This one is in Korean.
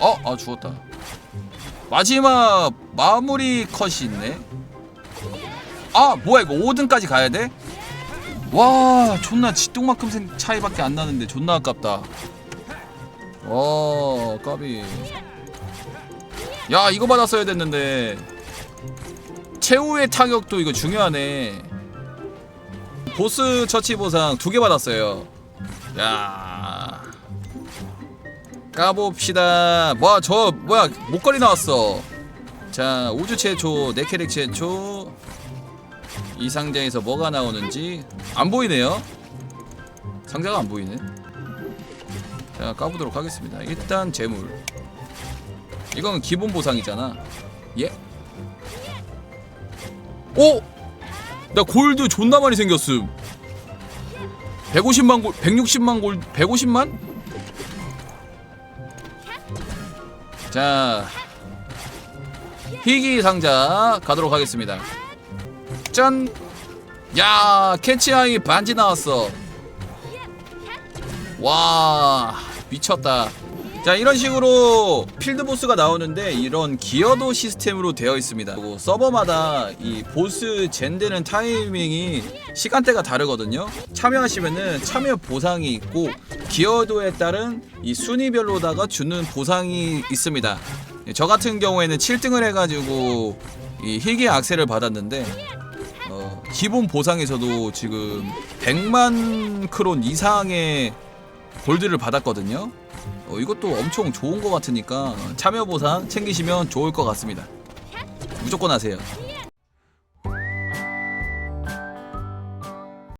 아 죽었다. 마지막 마무리 컷이 있네. 아 뭐야 이거 5등까지 가야 돼? 와 존나 지똥만큼 생- 차이밖에 안 나는데 존나 아깝다. 어 까비. 야 이거 받았어야 됐는데. 최후의 타격도 이거 중요하네. 보스 처치 보상 두 개 받았어요. 야 까봅시다. 뭐야 저 뭐야 목걸이 나왔어. 자 우주 최초 네케렉 최초. 이 상자에서 뭐가 나오는지. 안 보이네요. 상자가 안 보이네. 자 까보도록 하겠습니다. 일단 재물. 이건 기본 보상이잖아. 예? 오! 나 골드 존나 많이 생겼음. 150만 골 160만 골 150만? 자 희귀 상자 가도록 하겠습니다. 짠! 야 캐치아이 반지 나왔어. 와 미쳤다. 자 이런 식으로 필드 보스가 나오는데 이런 기어도 시스템으로 되어 있습니다. 서버마다 이 보스 젠되는 타이밍이 시간대가 다르거든요. 참여하시면은 참여 보상이 있고 기어도에 따른 이 순위별로다가 주는 보상이 있습니다 저 같은 경우에는 7등을 해가지고 이 희귀 악셀을 받았는데 어, 기본 보상에서도 지금 100만 크론 이상의 골드를 받았거든요. 어, 이것도 엄청 좋은 것 같으니까 참여 보상 챙기시면 좋을 것 같습니다. 무조건 하세요.